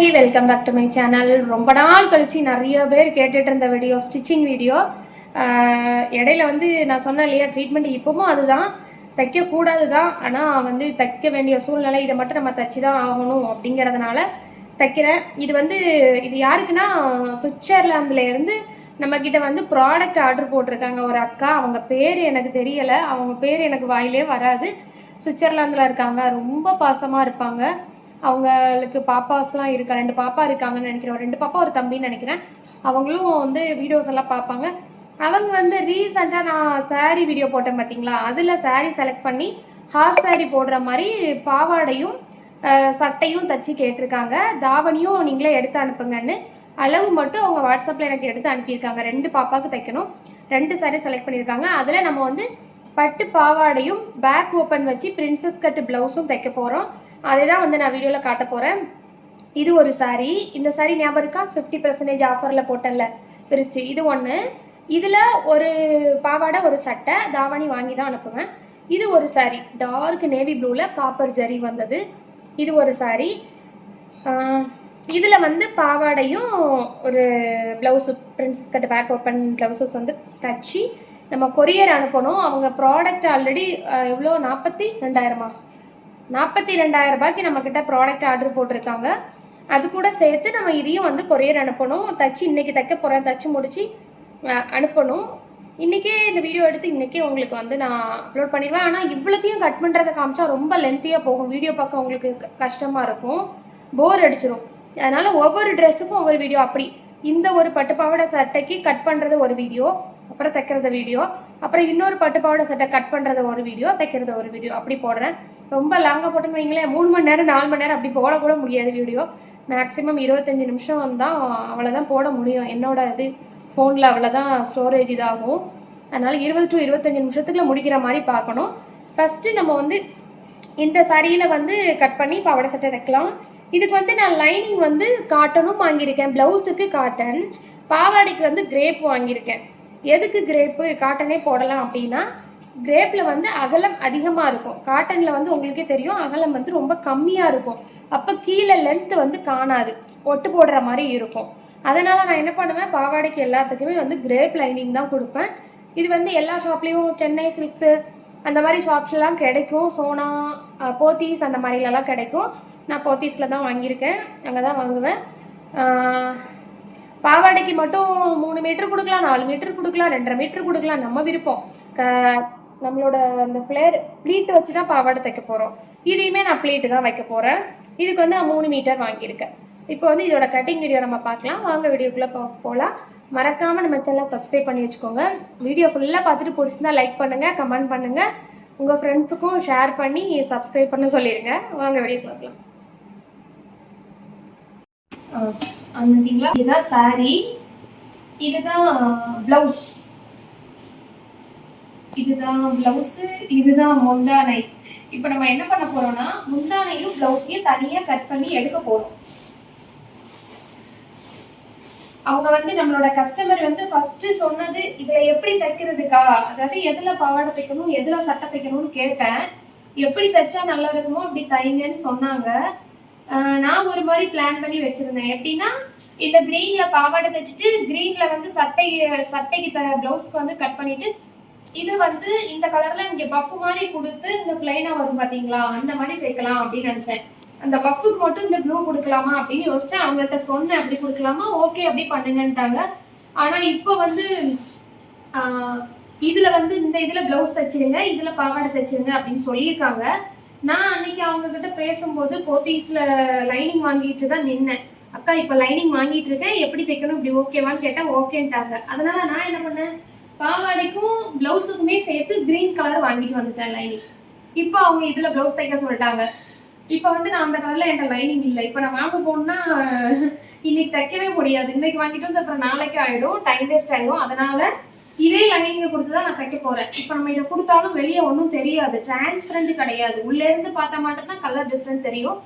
Hi welcome back to my channel ரொம்ப நாள் கழிச்சு நிறைய பேர் கேட்டுட்டு இருந்த வீடியோ ஸ்டிச்சிங் வீடியோ இடையில வந்து நான் சொன்னேன் இல்லையா ட்ரீட்மெண்ட் இப்போவும் அதுதான். தைக்கக்கூடாது தான் ஆனால் வந்து தைக்க வேண்டிய சூழ்நிலை இதை மட்டும் நம்ம தைச்சி தான் ஆகணும் அப்படிங்கிறதுனால தைக்கிறேன். இது வந்து இது யாருக்குன்னா சுவிட்சர்லாந்துலேருந்து நம்மக்கிட்ட வந்து ப்ராடக்ட் ஆர்டர் போட்டிருக்காங்க. ஒரு அக்கா அவங்க பேர் எனக்கு தெரியலை. அவங்க பேர் எனக்கு வாயிலே வராது. சுவிட்சர்லாந்தில் இருக்காங்க. ரொம்ப பாசமாக இருப்பாங்க. அவங்களுக்கு பாப்பாஸ்லாம் இருக்கா ரெண்டு பாப்பா இருக்காங்கன்னு நினைக்கிறேன். ரெண்டு பாப்பா ஒரு தம்பின்னு நினைக்கிறேன். அவங்களும் வந்து வீடியோஸ் எல்லாம் பார்ப்பாங்க. அவங்க வந்து ரீசெண்டாக நான் சாரீ வீடியோ போட்டேன் பார்த்தீங்களா அதில் சாரீ செலக்ட் பண்ணி ஹாஃப் சாரீ போடுற மாதிரி பாவாடையும் சட்டையும் தச்சு கேட்டிருக்காங்க. தாவணியும் நீங்களே எடுத்து அனுப்புங்கன்னு. அளவு மட்டும் அவங்க வாட்ஸ்அப்பில் எனக்கு எடுத்து அனுப்பியிருக்காங்க. ரெண்டு பாப்பாவுக்கு தைக்கணும். ரெண்டு சாரீ செலக்ட் பண்ணியிருக்காங்க. அதில் நம்ம வந்து பட்டு பாவாடையும் பேக் ஓப்பன் வச்சு பிரின்சஸ் கட் ப்ளவுஸும் தைக்க போகிறோம் அதை தான் வந்து நான் வீடியோவில் காட்ட போகிறேன் இது ஒரு saree. இந்த saree ஞாபகம் இருக்கா? ஃபிஃப்டி பர்சன்டேஜ் ஆஃபரில் போட்டேன்ல. பிரிச்சு. இது ஒன்று இதில் ஒரு பாவாடை ஒரு சட்டை தாவணி வாங்கி தான் அனுப்புவேன். இது ஒரு saree. டார்க் நேவி ப்ளூவில் காப்பர் ஜரி வந்தது. இது ஒரு saree. இதில் வந்து பாவாடையும் ஒரு blouse princess cut back open blouses வந்து தச்சு நம்ம கொரியர் அனுப்பணும். அவங்க ப்ராடக்ட் ஆல்ரெடி எவ்வளோ? நாற்பத்தி ரெண்டாயிரமா? நாற்பத்தி ரெண்டாயிரம் ரூபாய்க்கு நம்மக்கிட்ட ப்ராடக்ட் ஆர்டர் போட்டிருக்காங்க. அது கூட சேர்த்து நம்ம இதையும் வந்து கொரியர் அனுப்பணும். தச்சு இன்றைக்கி தைக்க போகிறேன் தச்சு முடித்து அனுப்பணும். இன்றைக்கே இந்த வீடியோ எடுத்து இன்றைக்கே உங்களுக்கு வந்து நான் அப்லோட் பண்ணிடுவேன். ஆனால் இவ்வளோத்தையும் கட் பண்ணுறதை காமிச்சா ரொம்ப லென்த்தியாக போகும். வீடியோ பார்க்க உங்களுக்கு கஷ்டமாக இருக்கும். போர் அடிச்சிடும் அதனால் ஒவ்வொரு ட்ரெஸ்ஸுக்கும் ஒவ்வொரு வீடியோ அப்படி இந்த ஒரு பட்டுப்பாவோட சட்டைக்கு கட் பண்ணுறது ஒரு வீடியோ அப்புறம் தைக்கிறது வீடியோ அப்புறம் இன்னொரு பட்டுப்பாவோட சட்டை கட் பண்ணுறது ஒரு வீடியோ தைக்கிறது ஒரு வீடியோ அப்படி போடுறேன். ரொம்ப லாங்காக போட்டுன்னு வைங்களேன் மூணு மணி நேரம் நாலு மணி நேரம் அப்படி போடக்கூட முடியாது வீடியோ. மேக்ஸிமம் இருபத்தஞ்சி நிமிஷம் தான் அவ்வளோதான் போட முடியும். என்னோட இது ஃபோனில் அவ்வளோதான் ஸ்டோரேஜ் இதாகும். அதனால் இருபது டு இருபத்தஞ்சி நிமிஷத்துக்குள்ள முடிக்கிற மாதிரி பார்க்கணும். ஃபஸ்ட்டு நம்ம வந்து இந்த சரியில் வந்து கட் பண்ணி பாவாடை சட்டை தைக்கலாம் இதுக்கு வந்து நான் லைனிங் வந்து காட்டனும் வாங்கியிருக்கேன். ப்ளவுஸுக்கு காட்டன் பாவாடைக்கு வந்து கிரேப் வாங்கியிருக்கேன். எதுக்கு கிரேப்பு காட்டனே போடலாம் அப்படின்னா கிரேப்பில் வந்து அகலம் அதிகமாக இருக்கும். காட்டனில் வந்து உங்களுக்கே தெரியும் அகலம் வந்து ரொம்ப கம்மியாக இருக்கும். அப்போ கீழே லென்த்து வந்து காணாது. ஒட்டு போடுற மாதிரி இருக்கும். அதனால் நான் என்ன பண்ணுவேன் பாவாடைக்கு எல்லாத்துக்குமே வந்து கிரேப் லைனிங் தான் கொடுப்பேன். இது வந்து எல்லா ஷாப்லேயும் சென்னை சில்க்ஸு அந்த மாதிரி ஷாப்ஸ்லாம் கிடைக்கும். சோனா போத்தீஸ் அந்த மாதிரிலலாம் கிடைக்கும். நான் போத்தீஸில் தான் வாங்கியிருக்கேன். அங்கே தான் வாங்குவேன். பாவாடைக்கு மட்டும் மூணு மீட்டர் கொடுக்கலாம் நாலு மீட்டர் கொடுக்கலாம் ரெண்டரை மீட்டர் கொடுக்கலாம். நம்ம விருப்பம். க நம்மளோட அந்த ஃப்ளேர் ப்ளீட் வச்சு தான் பாவாடை தைக்க போகிறோம் இதையுமே நான் ப்ளீட்டு தான் வைக்க போகிறேன் இதுக்கு வந்து நான் மூணு மீட்டர் வாங்கியிருக்கேன். இப்போ வந்து இதோட கட்டிங் வீடியோ நம்ம பார்க்கலாம். வாங்க வீடியோக்குள்ளே போ போகலாம் மறக்காமல் நம்ம சேனல் சப்ஸ்கிரைப் பண்ணி வச்சுக்கோங்க. வீடியோ ஃபுல்லாக பார்த்துட்டு பிடிச்சிருந்தா லைக் பண்ணுங்கள் கமெண்ட் பண்ணுங்கள் உங்கள் ஃப்ரெண்ட்ஸுக்கும் ஷேர் பண்ணி சப்ஸ்கிரைப் பண்ண சொல்லிடுங்க வாங்க வீடியோ பார்க்கலாம் வந்துட்டீங்களா இதுதான் saree. இதுதான் ப்ளவுஸ் இதுதான் ப்ளவுஸு இதுதான் முந்தானை. இப்போ நம்ம என்ன பண்ண போறோம்னா முந்தானையும் ப்ளவுஸையும் தனியாக கட் பண்ணி எடுக்க போறோம். அவங்க வந்து நம்மளோட கஸ்டமர் வந்து ஃபர்ஸ்ட் சொன்னது இதுல எப்படி தைக்கிறதுக்கா? அதாவது எதுல பாவாடை தைக்கணும் எதுல சட்டை தைக்கணும்னு கேட்டேன். எப்படி தைச்சா நல்லா இருக்குமோ அப்படி தைங்கன்னு சொன்னாங்க. ஆஹ் நான் ஒரு மாதிரி பிளான் பண்ணி வச்சிருந்தேன். எப்படின்னா இந்த கிரீன்ல பாவாடை தைச்சிட்டு கிரீன்ல வந்து சட்டை சட்டைக்கு த பிளவுஸ்க்கு வந்து கட் பண்ணிட்டு இது வந்து இந்த கலர்ல இங்க பஃப் மாதிரி கொடுத்து இந்த பிளைனா வரும் பாத்தீங்களா? அந்த மாதிரி தைக்கலாம் அப்படின்னு நினைச்சேன். அந்த பஃப்புக்கு மட்டும் இந்த ப்ளூ கொடுக்கலாமா அப்படின்னு யோசிச்சேன். அவங்கள்ட்ட சொன்னேன் அப்படி கொடுக்கலாமா? ஓகே அப்படி பண்ணுங்கன்ட்டாங்க. ஆனா இப்போ வந்து இதுல வந்து இந்த இதுல பிளவுஸ் தைச்சிருங்க இதுல பாவாடை தைச்சிருங்க அப்படின்னு சொல்லியிருக்காங்க. நான் அன்னைக்கு அவங்க கிட்ட பேசும்போது போத்தீஸ்ல லைனிங் வாங்கிட்டு தான் நின்னேன். அக்கா இப்ப லைனிங் வாங்கிட்டு இருக்கேன். எப்படி தைக்கணும்? இப்படி ஓகேவான்னு கேட்டா ஓகேன்ட்டாங்க அதனால நான் என்ன பண்ணேன்? பாவாடைக்கும் பிளவுஸுக்குமே சேர்த்து கிரீன் கலர் வாங்கிட்டு வந்துட்டேன் லைனிங் இப்போ அவங்க இதில் பிளவுஸ் தைக்க சொல்லிட்டாங்க. இப்போ வந்து நான் அந்த கலர்ல என்கிட்ட லைனிங் இல்லை. இப்போ நான் வாங்க போனா இன்னைக்கு தைக்கவே முடியாது. இன்னைக்கு வாங்கிட்டு வந்து அப்புறம் நாளைக்கு ஆகிடும் டைம் வேஸ்ட் ஆகிடும் அதனால இதே லைனிங்கை கொடுத்து தான் நான் தைக்க போகிறேன் இப்போ நம்ம இதை கொடுத்தாலும் வெளியே ஒன்றும் தெரியாது. டிரான்ஸ்பரண்ட் கிடையாது. உள்ளேருந்து பார்த்தா மட்டும்தான் கலர் டிஃப்ரெண்ட் தெரியும்.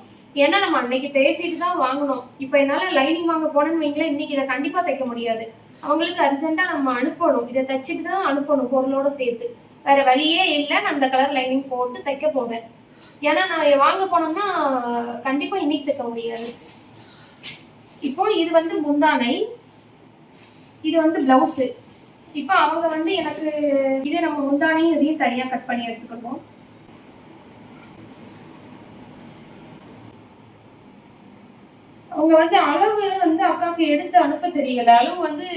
ஏன்னா நம்ம அன்னைக்கு பேசிட்டு தான் வாங்கணும். இப்போ என்னால் லைனிங் வாங்க போனேன்னு வைங்களேன் இன்னைக்கு இதை கண்டிப்பாக தைக்க முடியாது. அவங்களுக்கு அர்ஜென்ட்டா நம்ம அனுப்பணும். இதை தைச்சிட்டு தான் அனுப்பணும் பொருளோட சேர்த்து. வேற வழியே இல்லை நான் அந்த கலர் லைனிங் போட்டு தைக்க போவேன் ஏன்னா நான் வாங்க போனோம்னா கண்டிப்பா இன்னைக்கு தைக்க முடியாது. இப்போ இது வந்து முந்தானை இது வந்து ப்ளவுஸு இப்போ அவங்க வந்து எனக்கு இது நம்ம முந்தானையும் இதையும் தனியாக கட் பண்ணி எடுத்துக்கணும். அவங்க வந்து அளவு வந்து அக்காவுக்கு எடுத்து அனுப்ப தெரியல. அளவு வந்து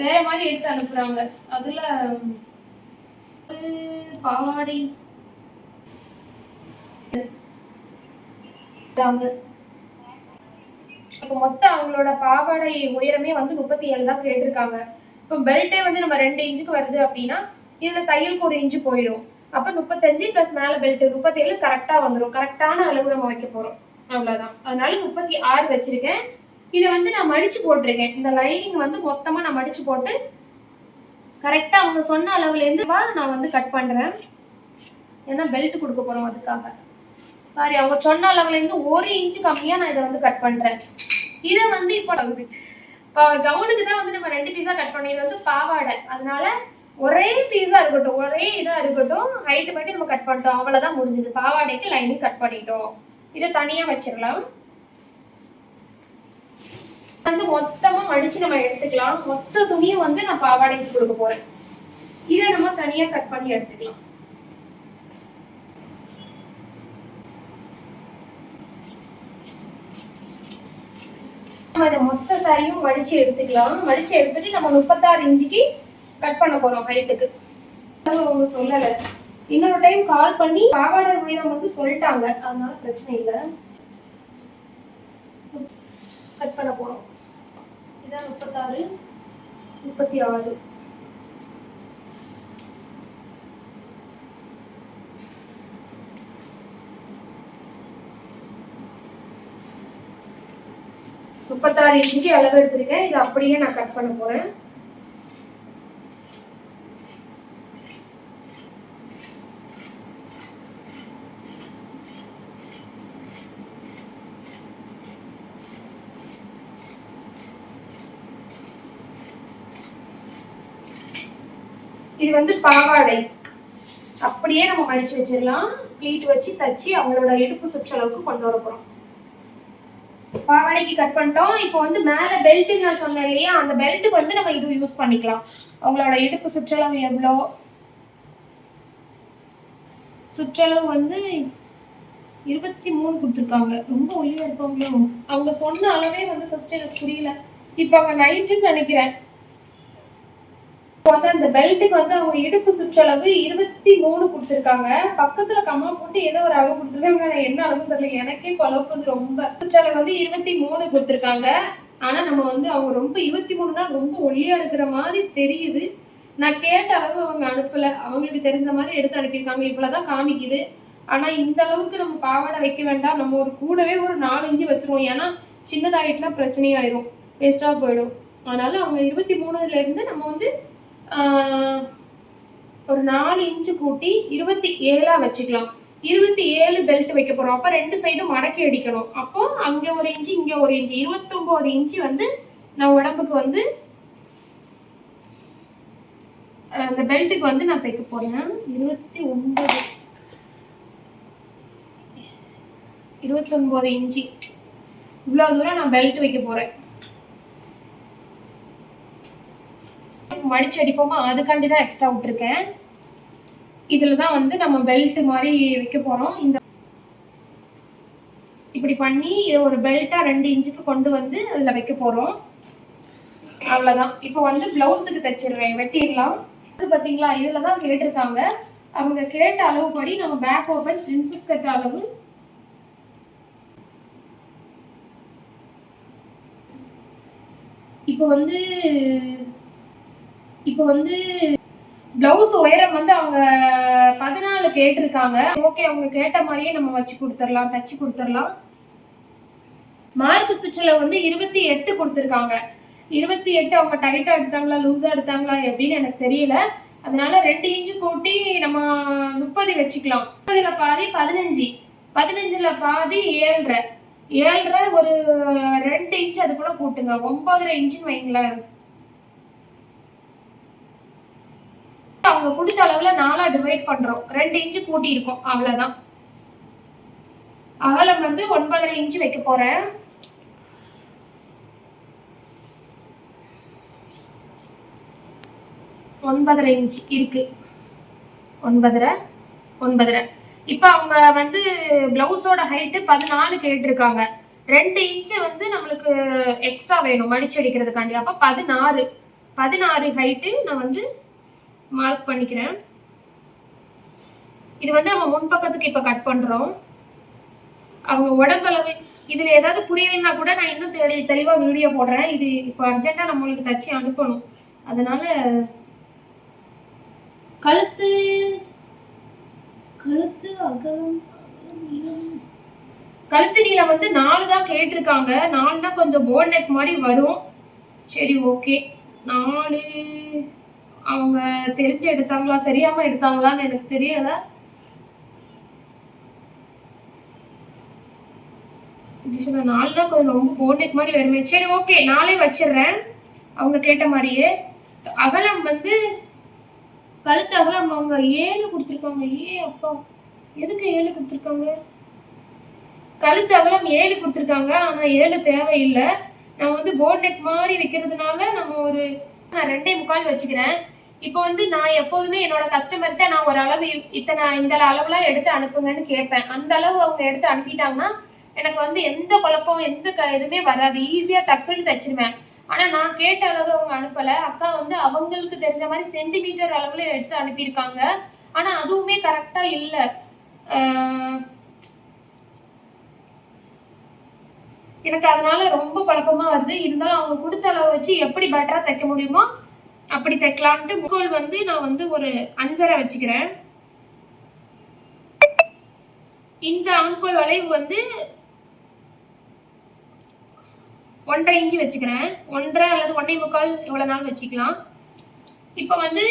வேற மாதிரி எடுத்து அனுப்புறாங்க. அதுல பாவாடை. இப்போ மொத்தம் அவங்களோட பாவாடை உயரமே வந்து முப்பத்தி ஏழு தான் கேட்டிருக்காங்க. இப்போ பெல்ட்டே வந்து நம்ம ரெண்டு இன்ச்சுக்கு வருது அப்படின்னா இதுல தையலுக்கு ஒரு இன்ச்சு போயிடும். அப்போ முப்பத்தஞ்சு ப்ளஸ் மேலே பெல்ட் முப்பத்தேழு கரெக்டாக வந்துடும் கரெக்டான அளவு நம்ம வைக்க போகிறோம் அவ்வளோதான் அதனால முப்பத்தி ஆறு வச்சிருக்கேன். இதை வந்து நான் மடிச்சு போட்டிருக்கேன். இந்த லைனிங் வந்து மொத்தமாக நான் மடிச்சு போட்டு கரெக்டாக அவங்க சொன்ன அளவுலேருந்து நான் வந்து கட் பண்ணுறேன் ஏன்னா பெல்ட் கொடுக்க போகிறோம் அதுக்காக. சாரி அவங்க சொன்ன அளவுலேருந்து ஒரு இன்ச்சு கம்மியாக நான் இதை வந்து கட் பண்ணுறேன் இதை வந்து இப்போ இப்போ கவுனுக்கு தான் வந்து நம்ம ரெண்டு பீஸாக கட் பண்ணோம். இது வந்து பாவாடை. அதனால ஒரே பீஸாக இருக்கட்டும் ஒரே இதாக இருக்கட்டும் ஹைட்டு மட்டும் நம்ம கட் பண்ணிட்டோம். அவ்வளோதான் முடிஞ்சது. பாவாடைக்கு லைனிங் கட் பண்ணிட்டோம். இதை தனியாக வச்சிடலாம். வந்து மொத்தமா மடிச்சு நம்ம எடுத்துக்கலாம். மொத்த துணியும் வந்து நான் பாவாடைக்கு கொடுக்க போறேன். இதை நம்ம தனியா கட் பண்ணி எடுத்துக்கலாம். நம்ம இதை மொத்த சாரியும் மடிச்சு எடுத்துக்கலாம். மடிச்சு எடுத்துட்டு நம்ம முப்பத்தாறு இன்ச்சுக்கு கட் பண்ண போறோம் ஹைட்டுக்கு சொல்லலை. இன்னொரு டைம் கால் பண்ணி பாவாடை உயரம் வந்து சொல்லிட்டாங்க. அதனால பிரச்சனை இல்லை. கட் பண்ண போறோம். இதான் முப்பத்தாறு முப்பத்தி ஆறு. முப்பத்தாறு இன்ச்சு அளவு எடுத்திருக்கேன். இது அப்படியே நான் கட் பண்ண போறேன். இது வந்து பாவாடை. அப்படியே நம்ம மடிச்சு வச்சிடலாம். ப்ளீட் வச்சு தச்சு அவங்களோட இடுப்பு சுற்றளவுக்கு கொண்டு வர போறோம். பாவாடைக்கு கட் பண்ணிட்டோம். இப்போ வந்து மேல பெல்ட் நான் சொன்னேன் இல்லையா? அந்த பெல்ட்டுக்கு வந்து நம்ம இது யூஸ் பண்ணிக்கலாம். அவங்களோட இடுப்பு சுற்றளவு எவ்வளோ? சுற்றளவு வந்து இருபத்தி மூணு கொடுத்துருக்காங்க. ரொம்ப ஒல்லியா இருப்பாங்களோ? அவங்க சொன்ன அளவே வந்து ஃபர்ஸ்ட் எனக்கு புரியல. இப்போ அவங்க நைட்டுன்னு நினைக்கிறேன். இப்போ வந்து அந்த பெல்ட்டுக்கு வந்து அவங்க இடுப்பு சுற்றளவு இருபத்தி மூணு கொடுத்துருக்காங்க. பக்கத்துல கம்மா போட்டு ஏதோ ஒரு அளவு கொடுத்துருக்காங்க. என்ன அளவு தெரியல. எனக்கே குழப்பது ரொம்ப. சுற்றளவு வந்து இருபத்தி மூணு கொடுத்துருக்காங்க. ஆனா நம்ம வந்து அவங்க ரொம்ப இருபத்தி மூணுனா ரொம்ப ஒல்லியா இருக்கிற மாதிரி தெரியுது. நான் கேட்ட அளவு அவங்க அனுப்பல. அவங்களுக்கு தெரிஞ்ச மாதிரி எடுத்து அனுப்பியிருக்காங்க. இவ்வளவுதான் காமிக்குது. ஆனா இந்த அளவுக்கு நம்ம பாவாடை வைக்க வேண்டாம். நம்ம ஒரு கூடவே ஒரு நாலு வச்சிருவோம். ஏன்னா சின்னதாயிட்டுனா பிரச்சனையாயிரும். வேஸ்டா போயிடும். அதனால அவங்க இருபத்தி மூணுல இருந்து நம்ம வந்து ஒரு நாலு இன்ச்சு கூட்டி இருபத்தி ஏழா வச்சுக்கலாம். இருபத்தி ஏழு பெல்ட் வைக்க போகிறோம் அப்போ ரெண்டு சைடும் மடக்கி அடிக்கணும். அப்போ அங்கே ஒரு இன்ச்சு இங்கே ஒரு இன்ச்சு. இருபத்தொம்போது இன்ச்சு வந்து நான் உடம்புக்கு வந்து அந்த பெல்ட்டுக்கு வந்து நான் தைக்க போகிறேன் இருபத்தி ஒன்பது இருபத்தொன்பது இன்ச்சு. இவ்வளோ தூரம் நான் பெல்ட் வைக்க போகிறேன் மடிச்சு அடிப்போமா அதுக்காண்டி தான் எக்ஸ்ட்ரா விட்டுருக்கேன். இதில் தான் வந்து நம்ம பெல்ட் மாதிரி வைக்க போகிறோம் இந்த இப்படி பண்ணி இதை ஒரு பெல்ட்டாக ரெண்டு இன்ச்சுக்கு கொண்டு வந்து அதில் வைக்க போகிறோம் அவ்வளோதான் இப்போ வந்து ப்ளவுஸுக்கு தைச்சிடுறேன். வெட்டிடலாம். இது பார்த்தீங்களா இதில் தான் கேட்டிருக்காங்க. அவங்க கேட்ட அளவுப்படி நம்ம பேக் ஓப்பன் பிரின்சஸ் கட் அளவு. இப்போ வந்து இப்போ வந்து பிளவுஸ் உயரம் வந்து அவங்க பதினாலு கேட்டிருக்காங்க. ஓகே அவங்க கேட்ட மாதிரியே நம்ம வச்சு கொடுத்துடலாம் தச்சு கொடுத்துடலாம். மார்க் சுற்றளவு வந்து இருபத்தி எட்டு கொடுத்துருக்காங்க. இருபத்தி எட்டு அவங்க டைட்டா எடுத்தாங்களா லூஸா எடுத்தாங்களா எப்படின்னு எனக்கு தெரியல. அதனால ரெண்டு இன்ச்சு கூட்டி நம்ம முப்பது வச்சுக்கலாம். முப்பதுல பாதி பதினஞ்சு. பதினஞ்சுல பாதி ஏழரை. ஏழரை ஒரு ரெண்டு இன்ச் அது கூட கூட்டுங்க ஒன்பதரை இன்ச்சுன்னு வைங்களேன். அவங்க கொடுத்த அளவில் நாலாக டிவைட் பண்ணுறோம் ரெண்டு இன்ச்சு கூட்டியிருக்கோம். அவ்வளோதான் அகலம் வந்து ஒன்பதரை இன்ச்சு வைக்க போகிறேன் ஒன்பதரை இன்ச் இருக்கு. ஒன்பதரை ஒன்பதரை. இப்போ அவங்க வந்து ப்ளவுஸோட ஹைட்டு பதினாலு கேட்டிருக்காங்க. ரெண்டு இன்ச்சு வந்து நம்மளுக்கு எக்ஸ்ட்ரா வேணும். மடிச்சு அடிக்கிறதுக்காண்டி. அப்போ பதினாறு. பதினாறு ஹைட்டு நான் வந்து மார்க் பண்ணிக்கிறேன். இது வந்து நம்ம முன்பக்கத்துக்கு இப்ப கட் பண்றோம். அவங்க உடம்பளவு இதுல ஏதாவது புரியலைன்னா கூட நான் இன்னும் தெளி தெளிவாக வீடியோ போடுறேன். இது இப்போ அர்ஜென்டா நம்மளுக்கு தச்சு அனுப்பணும். அதனால கழுத்து கழுத்து அகலம் கழுத்து நீளம் வந்து நாலு தான் கேட்டிருக்காங்க. நாலு தான் கொஞ்சம் போன் நெக் மாதிரி வரும். சரி ஓகே நாலு அவங்க தெரிஞ்சு எடுத்தாங்களா தெரியாம எடுத்தாங்களான்னு எனக்கு தெரியல. இது நாலு தான் கொஞ்சம் ரொம்ப போன் மாதிரி வருமே. சரி ஓகே நாளே வச்சிடுறேன். அவங்க கேட்ட மாதிரியே. அகலம் வந்து கழுத்து அகலம் அவங்க ஏழு கொடுத்துருக்காங்க. ஏ அப்பா. எதுக்கு ஏழு கொடுத்துருக்காங்க? கழுத்து அகலம் ஏழு கொடுத்துருக்காங்க ஆனா ஏழு தேவையில்லை. நான் வந்து போட் நெக் மாதிரி வைக்கிறதுனால நம்ம ஒரு நான் ரெண்டே முக்கால் வச்சுக்கிறேன். இப்போ வந்து நான் எப்போதுமே என்னோட கஸ்டமர்கிட்ட நான் ஒரு அளவு இத்தனை இந்த அளவுலாம் எடுத்து அனுப்புங்கன்னு கேட்பேன். அந்த அளவு அவங்க எடுத்து அனுப்பிட்டாங்கன்னா எனக்கு வந்து எந்த குழப்பம் எந்த க எதுவுமே வராது. ஈஸியா டக்குன்னு தச்சிருவேன். ஆனா நான் கேட்ட அளவு அவங்க அனுப்பல. அக்கா வந்து அவங்களுக்கு தெரிஞ்ச மாதிரி சென்டிமீட்டர் அளவுல எடுத்து அனுப்பியிருக்காங்க. ஆனா அதுவுமே கரெக்டா இல்ல. எனக்கு அதனால ரொம்ப குழப்பமா வருது. இருந்தாலும் அவங்க கொடுத்த அளவு வச்சு எப்படி பெட்டரா தைக்க முடியுமோ அப்படி தைக்கலான்ட்டு முக்கோல் வந்து நான் வந்து ஒரு அஞ்சரை வச்சுக்கிறேன். இந்த ஆண்கோல் வளைவு வந்து ஒன்றரை இன்ச்சு வச்சுக்கிறேன். ஒன்றரை அல்லது ஒன்றை முக்கால் எவ்வளோ நாள் வச்சுக்கலாம். இப்போ வந்து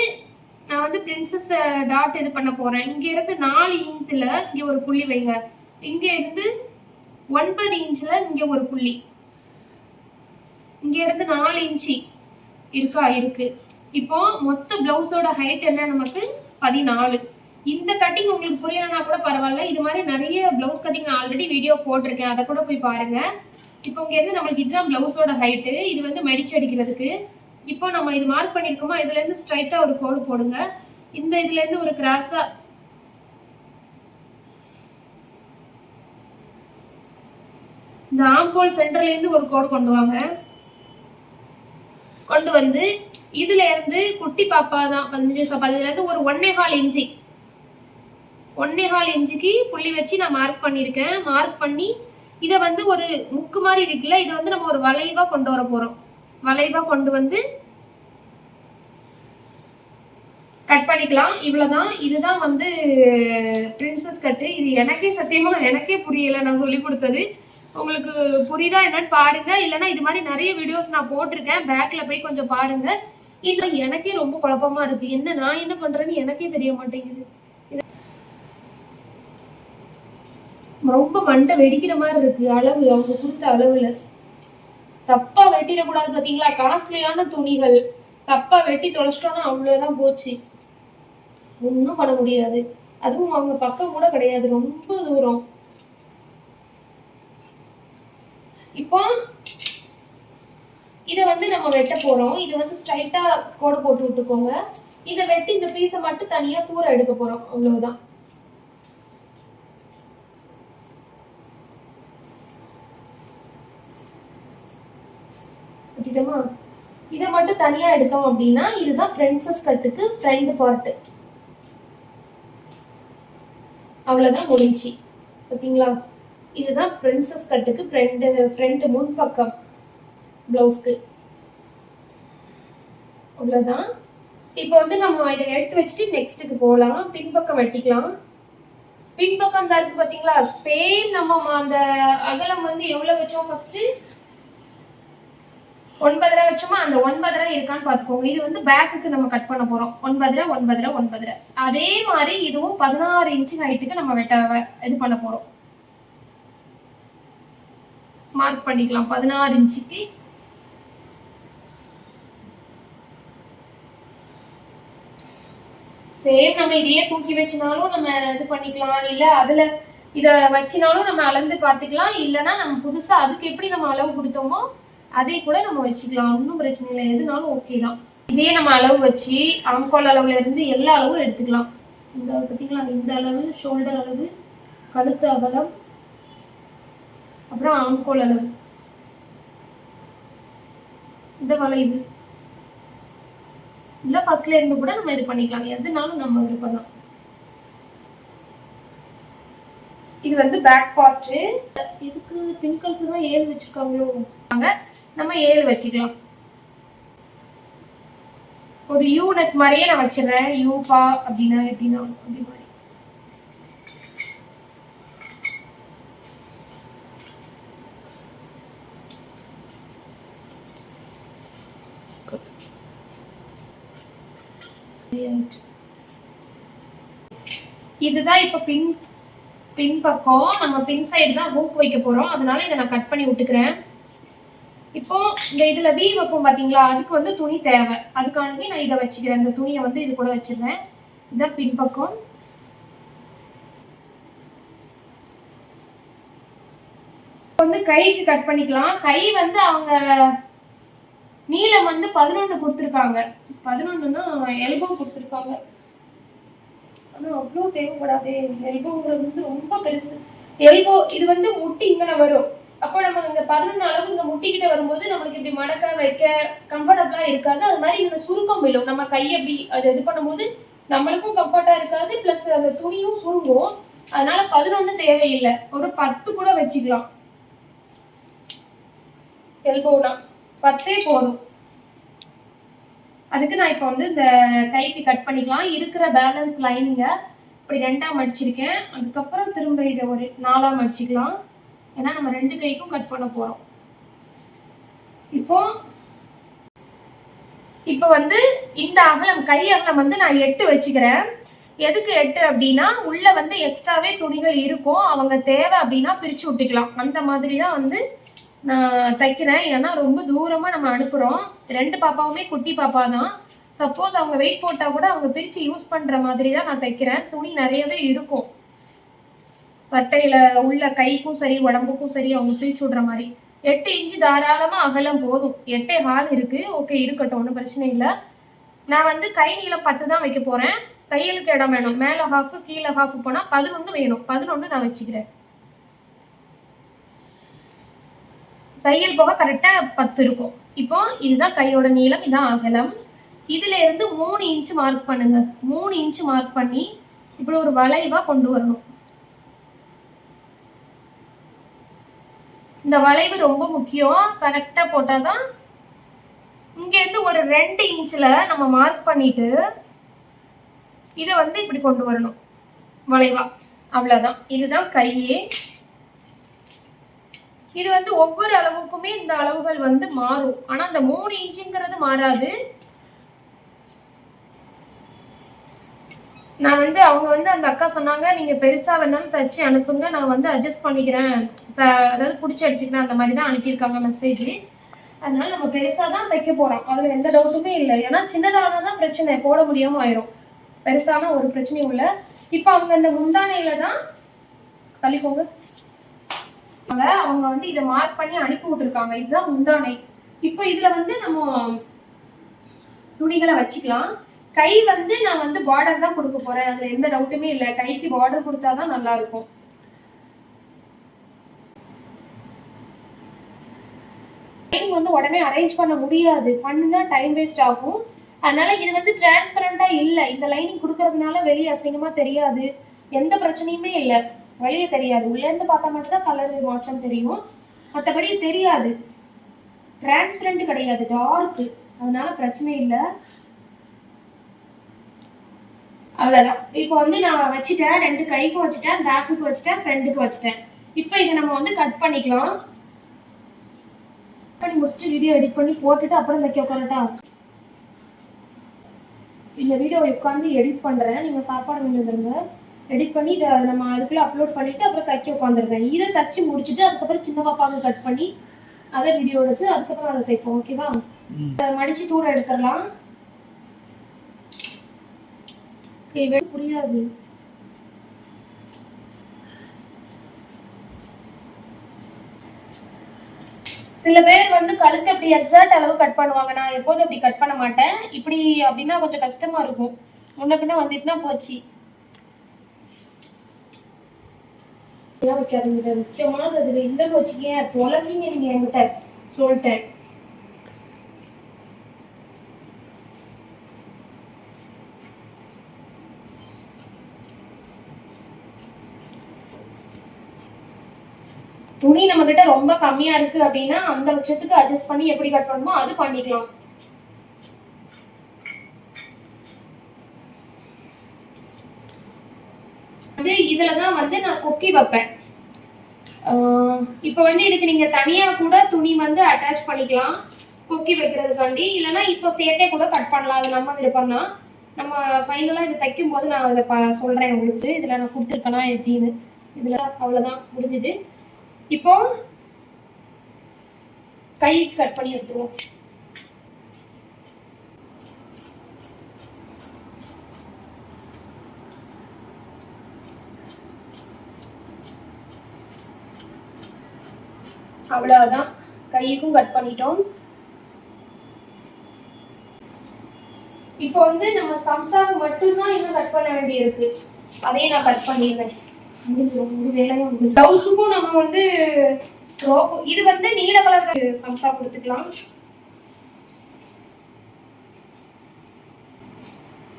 நான் வந்து பிரின்சஸ் டாட் இது பண்ண போகிறேன் இங்கேருந்து நாலு இன்ச்சில் இங்கே ஒரு புள்ளி வைங்க. இங்கேருந்து ஒன்பது இன்ச்சில் இங்கே ஒரு புள்ளி. இங்கேருந்து நாலு இன்ச்சு இருக்கா? இருக்கு. இப்போ மொத்த பிளவுஸோட ஹைட் என்ன நமக்கு? பதினாலு. இந்த கட்டிங் உங்களுக்கு புரியலன்னா கூட பரவாயில்ல. இது மாதிரி நிறைய பிளவுஸ் கட்டிங் ஆல்ரெடி வீடியோ போட்டிருக்கேன். அதை கூட போய் பாருங்க. இப்போ இங்க இருந்து நம்மளுக்கு இதுதான் பிளவுஸோட ஹைட்டு இது வந்து மடிச்சு அடிக்கிறதுக்கு. இப்போ நம்ம இது மார்க் பண்ணியிருக்கோமா? இதுல இருந்து ஸ்ட்ரைட்டா ஒரு கோடு போடுங்க. இந்த இதுல இருந்து ஒரு கிராஸா இந்த ஆம்போல் சென்டர்ல இருந்து ஒரு கோடு கொண்டு வாங்க. கொண்டு வந்து இதுல இருந்து குட்டி பாப்பா தான் பதினஞ்சு ச- இதுல இருந்து ஒரு ஒன்னே கால் இன்ச்சு. ஒன்னே கால் இன்ச்சுக்கு புள்ளி வச்சு நான் மார்க் பண்ணியிருக்கேன். மார்க் பண்ணி இதை வந்து ஒரு முக்கு மாதிரி இருக்குல்ல இதை வந்து நம்ம ஒரு வளைவா கொண்டு வர போறோம். வளைவா கொண்டு வந்து கட் பண்ணிக்கலாம். இவ்வளவுதான். இதுதான் வந்து பிரின்சஸ் கட்டு இது எனக்கே சத்தியமா எனக்கே புரியல நான் சொல்லி கொடுத்தது. உங்களுக்கு புரியுதா என்னன்னு பாருங்க. இல்லைன்னா இது மாதிரி நிறைய வீடியோஸ் நான் போட்டிருக்கேன். பேக்ல போய் கொஞ்சம் பாருங்க. இல்ல எனக்கே ரொம்ப குழப்பமா இருக்கு. என்ன நான் என்ன பண்றேன்னு எனக்கே தெரிய மாட்டேங்குது. ரொம்ப மண்டை வெடிக்கிற மாதிரி இருக்கு. அளவு அவங்க கொடுத்த அளவுல. தப்பா வெட்டிடக்கூடாது பாத்தீங்களா? காஸ்ட்லியான துணிகள். தப்பா வெட்டி தொலைச்சிட்டோம்னா அவ்வளவுதான் போச்சு. ஒன்றும் பண்ண முடியாது. அதுவும் அவங்க பக்கம் கூட கிடையாது. ரொம்ப தூரம். இப்போ இதை வந்து நம்ம வெட்ட போகிறோம் இதை வந்து ஸ்ட்ரைட்டாக கோடு போட்டு விட்டுக்கோங்க. இதை வெட்டி இந்த பீஸை மட்டும் தனியாக தூர எடுக்க போகிறோம் அவ்வளோதான் வெட்டிட்டோமா? இதை மட்டும் தனியா எடுத்தோம் அப்படின்னா இதுதான் பிரின்சஸ் கட்டுக்கு ஃப்ரண்ட் பார்ட்டு அவ்வளோதான் முடிஞ்சு. பார்த்தீங்களா? இதுதான் பிரின்சஸ் கட்டுக்கு ஃப்ரெண்டு ஃப்ரண்ட் முன் பக்கம் ப்ளவுஸ்க்கு அவ்வளோதான் இப்போ வந்து நம்ம இதை எடுத்து வச்சுட்டு நெக்ஸ்ட்டுக்கு போகலாம் பின்பக்கம் வெட்டிக்கலாம். பின்பக்கம் தான் இருக்கு பார்த்தீங்களா சேம் நம்ம அந்த அகலம் வந்து எவ்வளோ வச்சோம் ஃபர்ஸ்ட் ஒன்பதரை வச்சோமா? அந்த ஒன்பதரை இருக்கான்னு பார்த்துக்கோங்க இது வந்து பேக்குக்கு நம்ம கட் பண்ண போறோம். ஒன்பதரை ஒன்பதரை ஒன்பதரை. அதே மாதிரி இதுவும் பதினாறு இன்ச்சு ஹைட்டுக்கு நம்ம வெட்ட இது பண்ண போறோம். மார்க் பண்ணிக்கலாம். பதினாறு இன்ச்சுக்கு சேம் நம்ம இதையே தூக்கி வச்சினாலும் நம்ம இது பண்ணிக்கலாம். இல்ல அதுல இத வச்சினாலும் நம்ம அளந்து பார்த்துக்கலாம். இல்லைன்னா நம்ம புதுசா அதுக்கு எப்படி நம்ம அளவு கொடுத்தோமோ அதே கூட நம்ம வச்சுக்கலாம். ஒன்றும் பிரச்சனை இல்லை. எதுனாலும் ஓகே தான். இதே நம்ம அளவு வச்சு ஆம்கோல் அளவுல இருந்து எல்லா அளவும் எடுத்துக்கலாம். இந்த பார்த்தீங்களா? இந்த அளவு ஷோல்டர் அளவு கழுத்து அகலம் அப்புறம் ஆம்கோல் அளவு. இந்த வளைவு. இல்லை ஃபர்ஸ்ட்ல இருந்து கூட நம்ம இது பண்ணிக்கலாம். எதுனாலும் நம்ம விருப்பம் தான். இது வந்து பேக் பார்ட்டு இதுக்கு பின் கழுத்து தான் ஏழு வச்சிருக்காங்களோ? நம்ம ஏழு வச்சுக்கலாம். ஒரு யூ நெக் மாதிரியே நான் வச்சிடுறேன். யூபா அப்படின்னா எப்படின்னா அப்படி மாதிரி. இதுதான் இப்போ பின் பின் பக்கம் நம்ம பின் சைடு தான் ஹூக் வைக்க போறோம். அதனால இதை நான் கட் பண்ணி விட்டுக்கிறேன். இப்போ இந்த இதில் வி வைப்போம் பார்த்தீங்களா அதுக்கு வந்து துணி தேவை. அதுக்காண்டி நான் இதை வச்சுக்கிறேன். இந்த துணியை வந்து இது கூட வச்சிருந்தேன் இதுதான் பின்பக்கம். இப்போ வந்து கைக்கு கட் பண்ணிக்கலாம். கை வந்து அவங்க நீளம் வந்து பதினொன்று கொடுத்துருக்காங்க. பதினொன்றுன்னா எல்போ கொடுத்துருக்காங்க. ஆனால் அவ்வளோ தேவைப்படாதே. எல்போங்கிறது வந்து ரொம்ப பெருசு. எல்போ இது வந்து முட்டி இங்கே வரும். அப்போ நம்ம இந்த பதினொன்று அளவு இந்த முட்டிக்கிட்ட வரும்போது நம்மளுக்கு இப்படி மடக்க வைக்க கம்ஃபர்டபுளாக இருக்காது. அது மாதிரி இந்த சுருக்கம் விழும் நம்ம கையை அப்படி அது இது பண்ணும்போது நம்மளுக்கும் கம்ஃபர்ட்டாக இருக்காது. ப்ளஸ் அந்த துணியும் சுருங்கும். அதனால பதினொன்று தேவையில்லை. ஒரு பத்து கூட வச்சுக்கலாம். எல்போனா பத்தே போதும். அதுக்கு நான் இப்போ வந்து இந்த கைக்கு கட் பண்ணிக்கலாம். இருக்கிற பேலன்ஸ் லைனிங்கை இப்படி ரெண்டாக மடிச்சிருக்கேன். அதுக்கப்புறம் திரும்ப இதை ஒரு நாலாக மடிச்சிக்கலாம். ஏன்னா நம்ம ரெண்டு கைக்கும் கட் பண்ண போறோம். இப்போ இப்போ வந்து இந்த அகலம் கை அகலம் வந்து நான் எட்டு வச்சுக்கிறேன். எதுக்கு எட்டு அப்படின்னா உள்ள வந்து எக்ஸ்ட்ராவே துணிகள் இருக்கும். அவங்க தேவை அப்படின்னா பிரிச்சு விட்டுக்கலாம் அந்த மாதிரி தான் வந்து நான் தைக்கிறேன். ஏன்னா ரொம்ப தூரமாக நம்ம அனுப்புகிறோம் ரெண்டு பாப்பாவுமே குட்டி பாப்பா தான். சப்போஸ் அவங்க வெயிட் போட்டால் கூட அவங்க பிரித்து யூஸ் பண்ணுற மாதிரி தான் நான் தைக்கிறேன். துணி நிறையவே இருக்கும். சட்டையில் உள்ள கைக்கும் சரி உடம்புக்கும் சரி அவங்க பிரிச்சு விடுற மாதிரி. எட்டு இன்ச்சு தாராளமாக அகலம் போதும். எட்டே ஹால் இருக்குது ஓகே இருக்கட்டும் ஒன்றும் பிரச்சனை இல்லை. நான் வந்து கை நீளம் பத்து தான் வைக்க போகிறேன் தையலுக்கு இடம் வேணும். மேலே ஹாஃபு கீழே ஹாஃப் போனால் பதினொன்று வேணும். பதினொன்று நான் வச்சுக்கிறேன். தையல் போக கரெக்டா பத்து இருக்கும். இப்போ இதுதான் கையோட நீளம் இதான் அகலம். இதுல இருந்து மூணு இன்ச் மார்க் பண்ணுங்க. மூணு இன்ச் மார்க் பண்ணி இப்படி ஒரு வளைவா கொண்டு வரணும். இந்த வளைவு ரொம்ப முக்கியம். கரெக்டா போட்டாதான் இங்க இருந்து ஒரு ரெண்டு இன்ச்ல நம்ம மார்க் பண்ணிட்டு இதை வந்து இப்படி கொண்டு வரணும். வளைவா. அவ்வளவுதான். இதுதான் கையே இது வந்து ஒவ்வொரு அளவுக்குமே இந்த அளவுகள் வந்து மாறும். ஆனா இந்த மூணு இன்ச்சுங்கிறது மாறாது. நான் வந்து அவங்க வந்து அந்த அக்கா சொன்னாங்க நீங்க பெருசா வேணாலும் தச்சு அனுப்புங்க. நான் வந்து அட்ஜஸ்ட் பண்ணிக்கிறேன். த- அதாவது பிடிச்சி அடிச்சுக்கிறேன் அந்த மாதிரி தான் அனுப்பியிருக்காங்க மெசேஜ் அதனால நம்ம பெருசா தான் தைக்க போறோம். அதுல எந்த டவுட்டுமே இல்லை. ஏன்னா சின்னதானா தான் பிரச்சனை. போட முடியாம ஆயிரும். பெருசான ஒரு பிரச்சனையும் இல்லை. இப்போ அவங்க அந்த முந்தானையில தான் தள்ளிக்கோங்க. அவங்க அவங்க வந்து இதை மார்க் பண்ணி அனுப்பி விட்டுருக்காங்க. இதுதான் முந்தானை. இப்போ இதுல வந்து நம்ம துணிகளை வச்சுக்கலாம். கை வந்து நான் வந்து பார்டர் தான் கொடுக்க போறேன். அதுல எந்த டவுட்டுமே இல்லை. கைக்கு பார்டர் கொடுத்தாதான் நல்லா இருக்கும் டைம் வந்து உடனே அரேஞ்ச் பண்ண முடியாது. பண்ணுனா டைம் வேஸ்ட் ஆகும். அதனால இது வந்து டிரான்ஸ்பரண்டா இல்லை. இந்த லைனிங் கொடுக்கறதுனால வெளியே அசிங்கமா தெரியாது. எந்த பிரச்சனையுமே இல்லை. வெளியே தெரியாது. உள்ள இருந்து பார்த்தா மட்டும் தான் கலர் மாற்றம் தெரியும். மற்றபடி தெரியாது. டிரான்ஸ்பரண்ட் கிடையாது. டார்க்கு அதனால பிரச்சனை இல்லை. அவ்வளோதான் இப்போ வந்து நான் வச்சுட்டேன். ரெண்டு கைக்கும் வச்சுட்டேன். பேக்குக்கு வச்சுட்டேன். ஃப்ரண்ட்டுக்கு வச்சுட்டேன். இப்போ இதை நம்ம வந்து கட் பண்ணிக்கலாம். கட் பண்ணி முடிச்சுட்டு வீடியோ எடிட் பண்ணி போட்டுட்டு அப்புறம் தைக்க உட்காரட்டா இந்த வீடியோ உட்காந்து எடிட் பண்ணுறேன் நீங்கள் சாப்பாடு வந்துருங்க. எடிட் பண்ணி இதை நம்ம அதுக்குள்ளே அப்லோட் பண்ணிவிட்டு அப்புறம் தைக்க உட்காந்துருக்கேன் இதை தச்சு முடிச்சுட்டு அதுக்கப்புறம் சின்ன பாப்பாவுக்கு கட் பண்ணி அதை வீடியோ எடுத்து அதுக்கப்புறம் அதை தைப்போம் ஓகேவா மடிச்சு தூர எடுத்துடலாம். புரியாது. சில பேர் வந்து கழுத்து அப்படி எக்ஸாக்ட் அளவு கட் பண்ணுவாங்க நான் எப்போதும் அப்படி கட் பண்ண மாட்டேன். இப்படி அப்படின்னா கொஞ்சம் கஷ்டமா இருக்கும். முன்ன பின்ன வந்துட்டுனா போச்சு. ஏன் வைக்காதீங்க. முக்கியமானது. அது இல்லைன்னு வச்சுக்கேன் தொலைஞ்சிங்க நீங்க என்கிட்ட. சொல்லிட்டேன். துணி நம்ம கிட்ட ரொம்ப கம்மியா இருக்கு அப்படின்னா அந்த பட்சத்துக்கு அட்ஜஸ்ட் பண்ணி எப்படி கட் பண்ணுமோ அது பண்ணிக்கலாம். வந்து இதுல தான் வந்து நான் கொக்கி வைப்பேன். இப்போ வந்து இதுக்கு நீங்க தனியா கூட துணி வந்து அட்டாச் பண்ணிக்கலாம். கொக்கி வைக்கிறதுக்காண்டி. இல்லைன்னா இப்போ சேர்த்தே கூட கட் பண்ணலாம். அது நம்ம விருப்பம் தான். நம்ம ஃபைனலாக இது தைக்கும் போது நான் அதில் ப சொல்கிறேன் உங்களுக்கு. இதில் நான் கொடுத்துருக்கேனா எப்படின்னு. இதில் அவ்வளோதான் முடிஞ்சுது. இப்போ கை கட் பண்ணி எடுத்துருவோம். அவ்வளவுதான். கைக்கும் கட் பண்ணிட்டோம். இப்போ வந்து நம்ம சம்சாவுக்கு மட்டும்தான் இன்னும் கட் பண்ண வேண்டியிருக்கு. அதையும் நான் கட் பண்ணிடுறேன். முடிஞ்சிடும். ஒரு வேலையும் முடிஞ்சு ப்ளவுஸுக்கும் நம்ம வந்து ரோப் இது வந்து நீல கலர் சம்சா கொடுத்துக்கலாம்.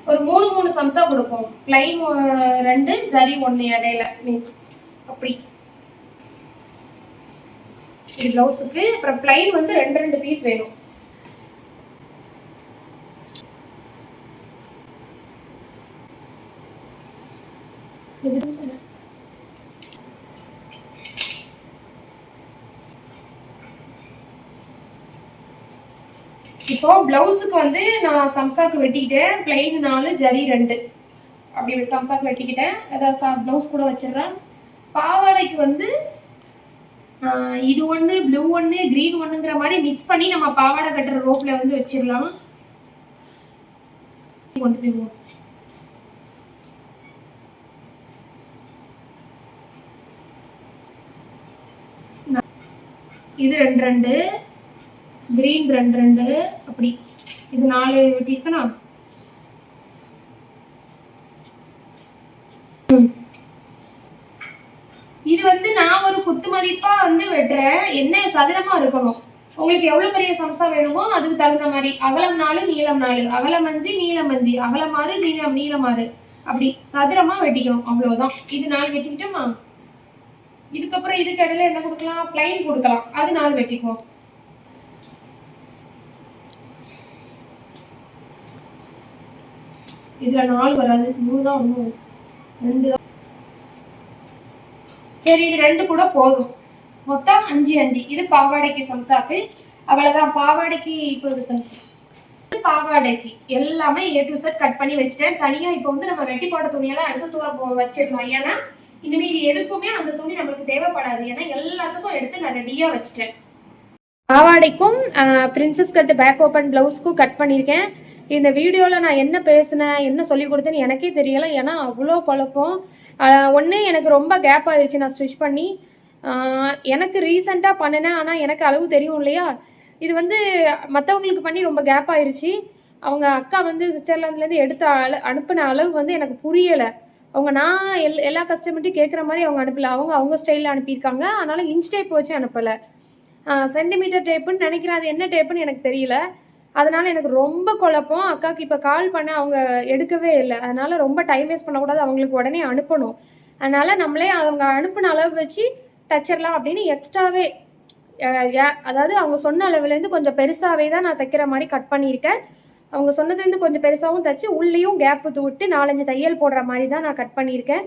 ஒரு மூணு மூணு சம்சா கொடுப்போம். ப்ளைன் ரெண்டு ஜரி ஒன்று இடையில. Mix. அப்படி. இது ப்ளவுஸுக்கு அப்புறம் ப்ளைன் வந்து ரெண்டு ரெண்டு பீஸ் வேணும். இப்போ பிளவுஸுக்கு வந்து நான் சம்சாக்கு வெட்டிக்கிட்டேன். பிளைன் நாலு ஜரி ரெண்டு. அப்படி சம்சாக்கு வெட்டிக்கிட்டேன். ஏதாவது ப்ளவுஸ் கூட வச்சிடுறேன். பாவாடைக்கு வந்து இது ஒன்று ப்ளூ ஒன்று க்ரீன் ஒன்றுங்கிற மாதிரி மிக்ஸ் பண்ணி நம்ம பாவாடை கட்டுற ரோப்ல வந்து வச்சிடலாம். கொண்டு போயிடுவோம் இது ரெண்டு ரெண்டு கிரீன் ரெண்டு ரெண்டு அப்படி. இது நாலு வெட்டியிருக்கனா? இது வந்து நான் ஒரு குத்து மதிப்பா வந்து வெட்டுறேன். என்ன சதுரமா இருக்கணும்? உங்களுக்கு எவ்வளவு பெரிய சம்சா வேணுமோ அதுக்கு தகுந்த மாதிரி. அகலம் நாலு நீளம் நாலு. அகலம் அஞ்சு நீளம் அஞ்சு. அகலம் ஆறு நீளம் நீளம் ஆறு. அப்படி சதுரமா வெட்டிக்கணும். அவ்வளவுதான். இது நாலு வெட்டிக்கிட்டோமா? இதுக்கப்புறம் இதுக்கு இடையில என்ன கொடுக்கலாம்? பிளைன் கொடுக்கலாம். அது நாலு வெட்டிக்குவோம். இதுல நாலு வராது. மூணு தான் ஒன்றும் ரெண்டு தான். சரி இது ரெண்டு கூட போதும். மொத்தம் அஞ்சு அஞ்சு. இது பாவாடைக்கு சம்சாக்கு. அவ்வளவுதான். பாவாடைக்கு இப்போ இது பாவாடைக்கு. எல்லாமே ஏ டு செட் கட் பண்ணி வச்சுட்டேன். தனியாக இப்போ வந்து நம்ம வெட்டி போட்ட துணியெல்லாம் எடுத்து தூர போ வச்சிடலாம் ஏன்னா இனிமே எதுக்குமே அந்த துணி நம்மளுக்கு தேவைப்படாது. ஏன்னா எல்லாத்துக்கும் எடுத்து நான் ரெடியாக வச்சுட்டேன். பாவாடைக்கும் பிரின்சஸ் கட் பேக் ஓப்பன் ப்ளவுஸ்க்கும் கட் பண்ணியிருக்கேன். இந்த வீடியோவில் நான் என்ன பேசினேன் என்ன சொல்லி கொடுத்தேன்னு எனக்கே தெரியலை. ஏன்னா அவ்வளோ குழப்பம். ஒன்று எனக்கு ரொம்ப கேப் ஆயிடுச்சு நான் ஸ்டிச் பண்ணி எனக்கு ரீசெண்டாக பண்ணினேன். ஆனால் எனக்கு அளவு தெரியும் இல்லையா? இது வந்து மற்றவங்களுக்கு பண்ணி ரொம்ப கேப் ஆயிடுச்சு அவங்க அக்கா வந்து சுவிட்சர்லாந்துலேருந்து எடுத்த அள அனுப்பின அளவு வந்து எனக்கு புரியலை. அவங்க நான் எல் எல்லா கஸ்டமர்ட்டையும் கேட்குற மாதிரி அவங்க அனுப்பலை. அவங்க அவங்க ஸ்டைலில் அனுப்பியிருக்காங்க. அதனால இன்ச் டேப் வச்சு அனுப்பலை. சென்டிமீட்டர் டேப்புன்னு நினைக்கிறேன். அது என்ன டேப்புன்னு எனக்கு தெரியல. அதனால எனக்கு ரொம்ப குழப்பம். அக்காவுக்கு இப்போ கால் பண்ண அவங்க எடுக்கவே இல்லை. அதனால ரொம்ப டைம் வேஸ்ட் பண்ணக்கூடாது. அவங்களுக்கு உடனே அனுப்பணும். அதனால நம்மளே அவங்க அனுப்பின அளவு வச்சு தச்சிடலாம் அப்படின்னு எக்ஸ்ட்ராவே அதாவது அவங்க சொன்ன அளவுலேருந்து கொஞ்சம் பெருசாகவே தான் நான் தைக்கிற மாதிரி கட் பண்ணியிருக்கேன். அவங்க சொன்னதுலேருந்து கொஞ்சம் பெருசாகவும் தைச்சு உள்ளேயும் கேப் விட்டு நாலஞ்சு தையல் போடுற மாதிரி தான் நான் கட் பண்ணியிருக்கேன்.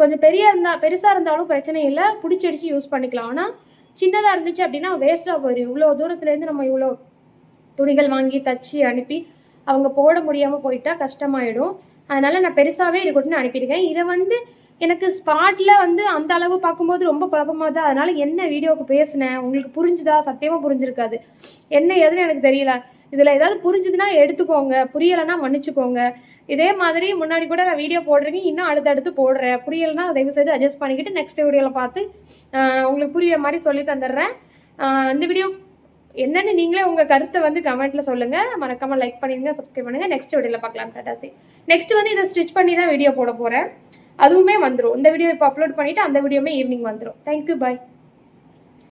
கொஞ்சம் பெரிய இருந்தால் பெருசாக இருந்தாலும் பிரச்சனை இல்லை. பிடிச்சடிச்சு யூஸ் பண்ணிக்கலாம். ஆனால் சின்னதாக இருந்துச்சு அப்படின்னா வேஸ்ட்டாக போயிடும் இவ்வளோ தூரத்துலேருந்து நம்ம இவ்வளோ துணிகள் வாங்கி தச்சு அனுப்பி அவங்க போட முடியாமல் போயிட்டா கஷ்டமாயிடும். அதனால் நான் பெருசாகவே இருக்கட்டும்னு அனுப்பியிருக்கேன். இதை வந்து எனக்கு ஸ்பாட்டில் வந்து அந்த அளவு பார்க்கும்போது ரொம்ப குழப்பமாக தான் அதனால் என்ன வீடியோவுக்கு பேசினேன்? உங்களுக்கு புரிஞ்சுதா? சத்தியமாக புரிஞ்சிருக்காது. என்ன ஏதுன்னு எனக்கு தெரியல. இதில் ஏதாவது புரிஞ்சுதுன்னா எடுத்துக்கோங்க. புரியலைன்னா மன்னிச்சுக்கோங்க. இதே மாதிரி முன்னாடி கூட நான் வீடியோ போடுறேங்க இன்னும் அடுத்தடுத்து போடுறேன். புரியலைன்னா தயவு செய்து அட்ஜஸ்ட் பண்ணிக்கிட்டு நெக்ஸ்ட் வீடியோவில் பார்த்து உங்களுக்கு புரியுற மாதிரி சொல்லி தந்துடுறேன். இந்த வீடியோ என்னன்னு நீங்களே உங்கள் கருத்தை வந்து கமெண்ட்டில் சொல்லுங்கள் மறக்காமல் லைக் பண்ணிடுங்க சப்ஸ்கிரைப் பண்ணுங்கள் நெக்ஸ்ட் வீடியோவில் பார்க்கலாம் டாடாசி நெக்ஸ்ட் வந்து இதை ஸ்டிச் பண்ணி தான் வீடியோ போட போகிறேன் அதுவுமே வந்துடும் இந்த வீடியோ இப்போ அப்லோட் பண்ணிவிட்டு அந்த வீடியோமே ஈவினிங் வந்துடும் தேங்க்யூ பாய்